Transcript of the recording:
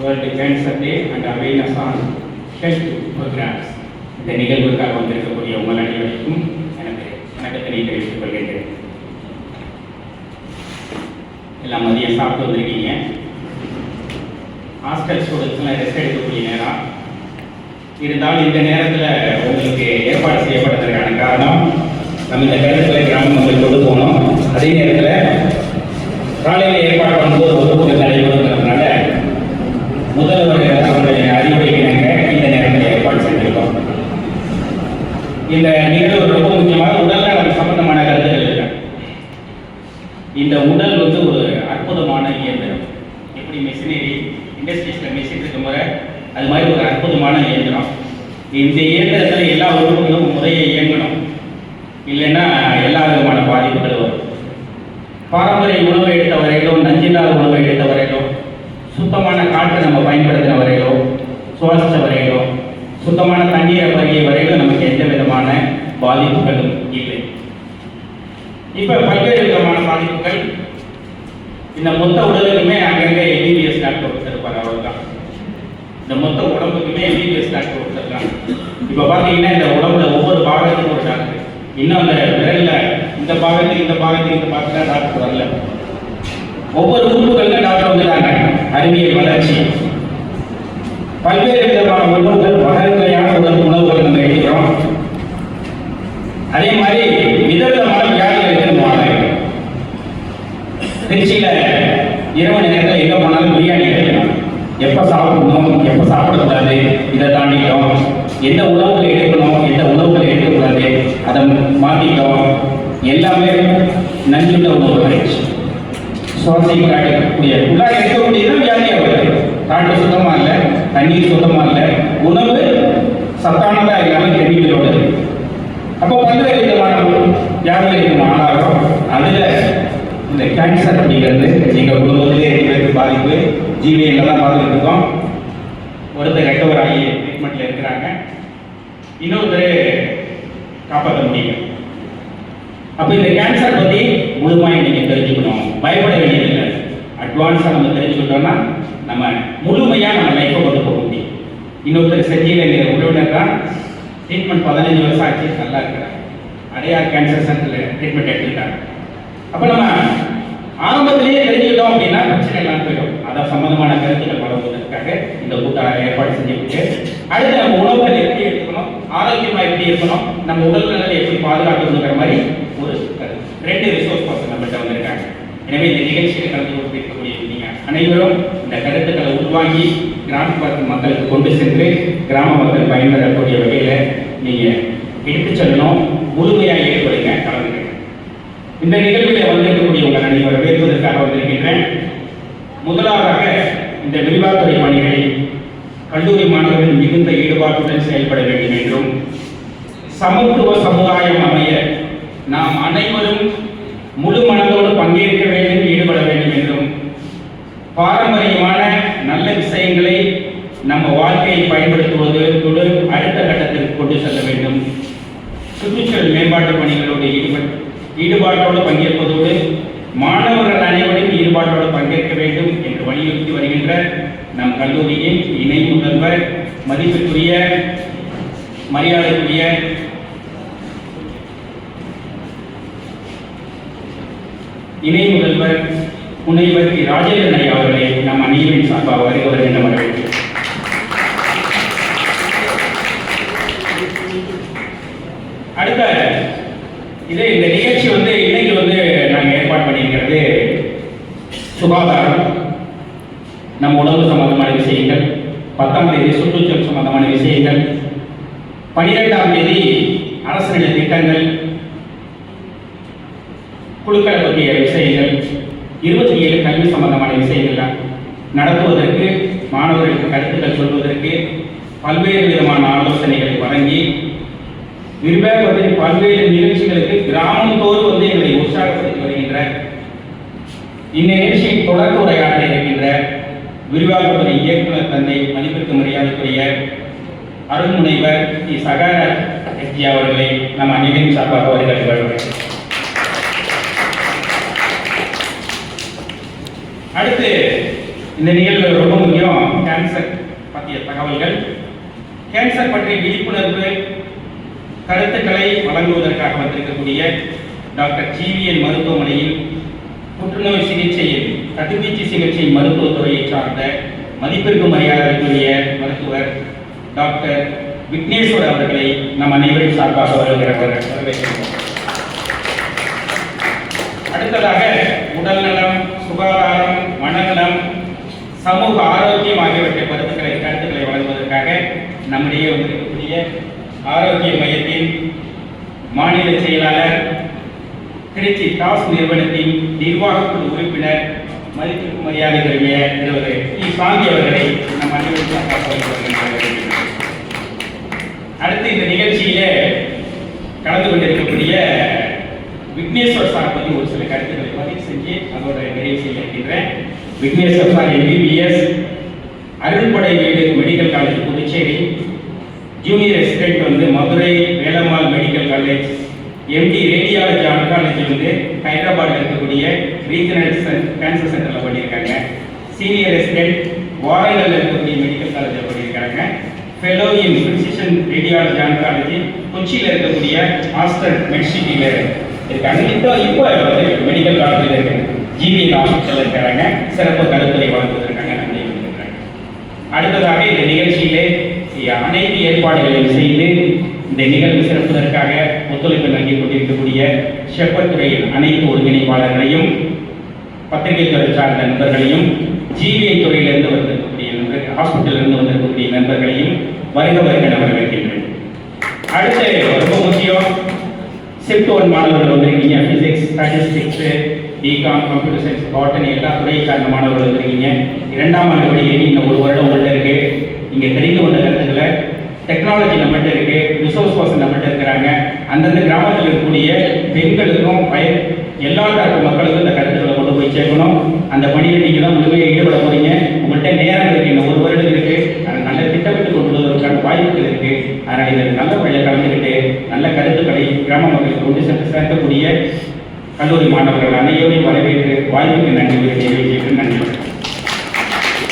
World cancer day and awareness on health programmes இந்த நிகழ்வுக்காக வந்திருக்கக்கூடிய உங்கள் அனைவருக்கும் எனக்கு வணக்கத்தினை தெரிவித்துக் கொள்கின்றேன் எல்லாம் மதியம் சாப்பிட்டு வந்திருக்கீங்க. ஹாஸ்டல் ஸ்டூடெண்ட்ஸ்லாம் ரெஸ்ட் எடுக்கக்கூடிய நேரம். இருந்தாலும் இந்த நேரத்தில் உங்களுக்கு ஏற்பாடு செய்யப்பட்டதற்கான காரணம் நம்ம இந்த கருத்துக்களை கிராமங்களுக்கு கொண்டு போனோம். அதே நேரத்தில் காலையில் ஏற்பாடு பண்ணும்போது வகுப்புகள் நடைபெறுங்கிறதுனால முதல்வர் அவருடைய அறிவுரைக்கிணங்க இந்த நேரத்தில் ஏற்பாடு செஞ்சிருக்கோம் இந்த நிகழ்வு ரொம்ப முக்கியமாக உடல்நலம் சம்பந்தமான கருத்துக்கள் இருக்கு இந்த உடல் வந்து ஒரு அற்புதமான இயந்திரம். எப்படி மெஷினரி இண்டஸ்ட்ரீஸில் மெஷின் இருக்க முறை அது மாதிரி ஒரு அற்புதமான இயந்திரம். இந்த இயந்திரத்தில் எல்லா உறுப்புகளும் முறையை இயங்கணும் இல்லைன்னா எல்லா விதமான பாதிப்புகள் வரும். பாரம்பரிய உணவை எடுத்த வரையிலும் நஞ்சில்லாத உணவை எடுத்த வரையிலும் சுத்தமான காற்றை நம்ம பயன்படுத்தின வரையிலும் சுவாசித்த வரையிலும் சுத்தமான தண்ணீரை பருகிய வரையிலும் நமக்கு எந்த விதமான பாதிப்புகளும் இல்லை. இப்போ பல்வேறு பாதிப்புகள் இந்த மொத்த உடலுக்குமே அங்கங்கே எம்பிபிஎஸ் டாக்டர் ஒருத்தர் இருப்பார் தான் இந்த மொத்த உடம்புக்குமே எம்பிபிஎஸ் டாக்டர் ஒருத்தர் தான் இப்ப பாத்தீங்கன்னா இந்த உடம்புல ஒவ்வொரு பாகத்துக்கும் ஒரு டாக்டர் இன்னும் அந்த விரலில் இந்த பாகத்துக்கு இந்த பாகத்துக்கு இந்த பாகத்தில் டாக்டர் வரல. ஒவ்வொரு உறுப்புகளுக்கும் டாக்டர் வந்துட்டாங்க. அறிவியல் வளர்ச்சி. பல்வேறு விதமான உணவுகள் வகையான உணவு உணவுகள் நம்ம எடுக்கிறோம். அதே மாதிரி விதவிதமான இரவு நேரத்தில் எங்கே போனாலும் பிரியாணி கிடைக்கணும் எப்போ சாப்பிடணும் எப்போ சாப்பிடக்கூடாது இதை தாண்டிட்டோம். எந்த உணவுகளை எடுக்கணும் எந்த உணவுகளை எடுக்கக்கூடாது அதை மாற்றிட்டோம் எல்லாமே நஞ்சுள்ள உணவுகள் சுவாசிக்க காட்டக்கூடிய உள்ளாக இருக்கக்கூடியதான் வியாதியாக வருது காற்று சுத்தமாக இல்லை தண்ணீர் சுத்தமாக இல்லை. உணவு சத்தானதாக இல்லாமல் கெமிக்கலோடு அப்போ பல்வேறு விதமான வியாதிகளுக்கு நம்ம ஆளாகிறோம் அதுல இந்த கேன்சர் அப்படிங்கிறது எங்க குடும்பத்திலே ரெண்டு பேருக்கு பாதிப்பு தான் பார்த்துட்டு இருக்கோம் ஒருத்தர் ரெக்கவர் ஆகி ட்ரீட்மெண்ட்டில் இருக்கிறாங்க. இன்னொருத்தர் காப்பாற்ற முடியல. அப்போ இந்த கேன்சர் பற்றி முழுமையாக நீங்கள் தெரிஞ்சுக்கணும். பயப்பட வேண்டியதில்லை. அட்வான்ஸாக நம்ம தெரிஞ்சுக்கிட்டோம்னா நம்ம முழுமையாக நம்ம லைஃப்பை கொண்டு போக முடியும். இன்னொருத்தர் செஞ்சியில் உறவினர் தான் ட்ரீட்மெண்ட் பதினஞ்சு வருஷம் ஆச்சு நல்லா இருக்கிறாங்க அடையார் கேன்சர் சென்டரில் ட்ரீட்மெண்ட் எடுத்துக்கிட்டாங்க அப்போ நம்ம ஆரம்பத்திலேயே தெரிஞ்சுக்கிட்டோம் அப்படின்னா பிரச்சனை எல்லாம் போயிடும். அதை சம்பந்தமான கருத்துக்கள் வழங்குவதற்காக இந்த கூட்டம் ஏற்பாடு செஞ்சுக்கிட்டு அடுத்து நம்ம உணவுகள் எப்படி எடுத்துக்கணும் ஆரோக்கியமா எப்படி இருக்கணும் நம்ம உடல் நலனை எப்படி பாதுகாக்கணுங்கிற மாதிரி ஒரு கருத்து. ரெண்டு ரிசோர்ஸ் பர்சன் நம்மகிட்ட வந்திருக்காங்க. எனவே இந்த நிகழ்ச்சியில் கலந்து கொண்டு இருக்கக்கூடிய நீங்க அனைவரும் இந்த கருத்துக்களை உள்வாங்கி கிராமப்புறத்து மக்களுக்கு கொண்டு சென்று கிராம மக்கள் பயன்பெறக்கூடிய வகையில் நீங்க எடுத்துச் செல்லணும். முழுமையாக ஈடுபடுங்க கலந்துங்க இந்த நிகழ்வில் வந்திருக்கக்கூடிய உங்கள் நான் வரவேற்பதற்காக வந்திருக்கின்றேன். முதலாக இந்த விரிவாக்குறை பணிகளில் கல்லூரி மாணவர்கள் மிகுந்த ஈடுபாட்டுடன் செயல்பட வேண்டும் என்றும் சமத்துவ சமுதாயம் அமைய நாம் அனைவரும் முழு மனதோடு பங்கேற்க வேண்டும் ஈடுபட வேண்டும் என்றும் பாரம்பரியமான நல்ல விஷயங்களை நம்ம வாழ்க்கையை பயன்படுத்துவதோடு அடுத்த கட்டத்திற்கு கொண்டு செல்ல வேண்டும். சுற்றுச்சூழல் மேம்பாட்டு பணிகளோடு ஈடுபட் ஈடுபாட்டோடு பங்கேற்பதோடு மாணவர்கள் அனைவரும் ஈடுபாட்டோடு பங்கேற்க வேண்டும் என்று வலியுறுத்தி வருகின்ற நம் கல்லூரியின் இணை முதல்வர் மதிப்புக்குரிய மரியாதைக்குரிய இணை முதல்வர் முனைவர் தி. ராஜேந்திரன் ஐயா அவர்களை நம் அணியின் சார்பாக வருக வருகின்ற வரவேற்கிறேன் அடுத்த இதே இந்த நிகழ்ச்சி வந்து இன்னைக்கு வந்து நாங்கள் ஏற்பாடு பண்ணியிருக்கிறது சுகாதாரம் நம் உணவு சம்பந்தமான விஷயங்கள் பத்தாம் தேதி சுற்றுச்சூழல் சம்பந்தமான விஷயங்கள் பனிரெண்டாம் தேதி அரசு திட்டங்கள் குழுக்களை பற்றிய விஷயங்கள் இருபத்தி ஏழு கல்வி சம்பந்தமான விஷயங்கள் நடத்துவதற்கு மாணவர்களுக்கு கருத்துக்கள் சொல்வதற்கு பல்வேறு விதமான ஆலோசனைகளை வழங்கி விரும்பி பல்வேறு நிகழ்ச்சிகளுக்கு கிராமத்தோடு வந்து எங்களை உற்சாகப்படுத்தி வருகின்ற இந்நிகழ்ச்சியை தொடர்ந்து உரையாற்ற இருக்கின்ற விரிவாக்கத்துறை இயக்குனர் தந்தை மதிப்பிற்கு மரியாதைக்குரிய அருள்முனைவர் ஸ்ரீ சகார எஸ்ஜி அவர்களை நம் அனைவரின் சார்பாக வருகிறது வருகிறேன் அடுத்து இந்த நிகழ்வு ரொம்ப முக்கியம் கேன்சர் பற்றிய தகவல்கள். கேன்சர் பற்றிய விழிப்புணர்வு கருத்துக்களை வழங்குவதற்காக வந்திருக்கக்கூடிய டாக்டர் ஜிவிஎன் மருத்துவமனையில் புற்றுநோய் சிகிச்சையில் கதிர்வீச்சு சிகிச்சை மருத்துவத்துறையை சார்ந்த மதிப்பிற்கு மரியாதைக்குரிய மருத்துவர் டாக்டர் விக்னேஸ்வர் அவர்களை நம் அனைவரின் சார்பாக வருகிறவர் வரவேற்கிறோம். அடுத்ததாக உடல்நலம் சுகாதாரம் மனநலம் சமூக ஆரோக்கியம் ஆகியவற்றை கருத்துக்களை கருத்துக்களை வழங்குவதற்காக நம்முடைய வந்திருக்கக்கூடிய ஆரோக்கிய மையத்தின் மாநில செயலாளர் திருச்சி டாஸ் நிறுவனத்தின் நிர்வாகக் குழு உறுப்பினர் மதிப்பிற்கு மரியாதைக்குரிய இருவர் இ சாந்தி அவர்களை நம் அனைவருக்கும் அடுத்து இந்த நிகழ்ச்சியிலே கலந்து கொண்டிருக்கக்கூடிய விக்னேஸ்வர் சார் பற்றி ஒரு சில கருத்துக்களை பதிவு செஞ்சு அதோட நிறைவு செய்ய இருக்கின்றேன். Vigneshwar sir MBBS Arupadai Veedu medical college Puducherry. Junior resident வந்து Madurai Velammal medical college. MD radiology oncology வந்து ஹைதராபாத்தில் இருக்கக்கூடிய ரீஜனல் கேன்சர் சென்டரில் பண்ணியிருக்காங்க. சீனியர் ரெசிடென்ட் வாரங்கல்ல இருக்கக்கூடிய மெடிக்கல் காலேஜில் பண்ணியிருக்காங்க. Fellow in precision radiology oncology கொச்சியில் இருக்கக்கூடிய மாஸ்டர் மெடிசிட்டியில் இருக்காங்க. இப்போ இப்போ மெடிக்கல் காலேஜில் இருக்காங்க ஜிபிஎல் ஹாஸ்பிட்டலில் இருக்கிறாங்க சிறப்பு கருத்துரை வழங்குவதற்காக நன்றி வந்திருக்கிறாங்க அடுத்ததாக இந்த நிகழ்ச்சியிலே அனைத்து ஏற்பாடுகளையும் செய்து இந்த நிகழ்வு சிறப்பதற்காக ஒத்துழைப்பு நல்கி கொண்டிருக்கக்கூடிய செப்பத்துறையின் அனைத்து ஒருங்கிணைப்பாளர்களையும் பத்திரிகை துறை சார்ந்த நண்பர்களையும் ஜிவிஐ துறையிலிருந்து வந்திருக்கக்கூடிய நண்பர்கள் ஹாஸ்பிட்டலிருந்து வந்திருக்கக்கூடிய நண்பர்களையும் வருக வருக நான் வரவேற்கின்றேன். அடுத்து ரொம்ப முக்கியம் ஷிஃப்ட் ஒன் மாணவர்கள் வந்திருக்கீங்க physics statistics B Com computer science botany எல்லா துறையை சார்ந்த மாணவர்கள் வந்திருக்கீங்க. இரண்டாம் ஆண்டு படிக்கிறீங்க இன்னும் ஒரு வருடம் உள்ள இருக்கு. நீங்கள் தெரிந்து கொண்ட கருத்துக்களை டெக்னாலஜி நம்மகிட்ட இருக்கு ரிசோர்ஸ் பர்சன் நம்மகிட்ட இருக்கிறாங்க. அந்தந்த கிராமத்தில் இருக்கக்கூடிய பெண்களுக்கும் பய எல்லா தரப்பு மக்களுக்கும் இந்த கருத்துக்களை கொண்டு போய் சேர்க்கணும். அந்த பணியில் நீங்கள் தான் முழுமையாக ஈடுபட போறீங்க. உங்கள்கிட்ட நேரம் இருக்கு இன்னும் ஒரு வருடம் இருக்கு. அதை நல்ல திட்டமிட்டு கொண்டு வருவதற்கான வாய்ப்புகள் இருக்கு. அதனால் இதில் நல்ல வழியை கலந்துக்கிட்டு நல்ல கருத்துக்களை கிராம மக்களுக்கு கொண்டு சென்று சேர்க்கக்கூடிய கல்லூரி மாணவர்கள் அனைவரையும் வரவேற்று வாய்ப்புக்கு நன்றி நிறைவேற்றி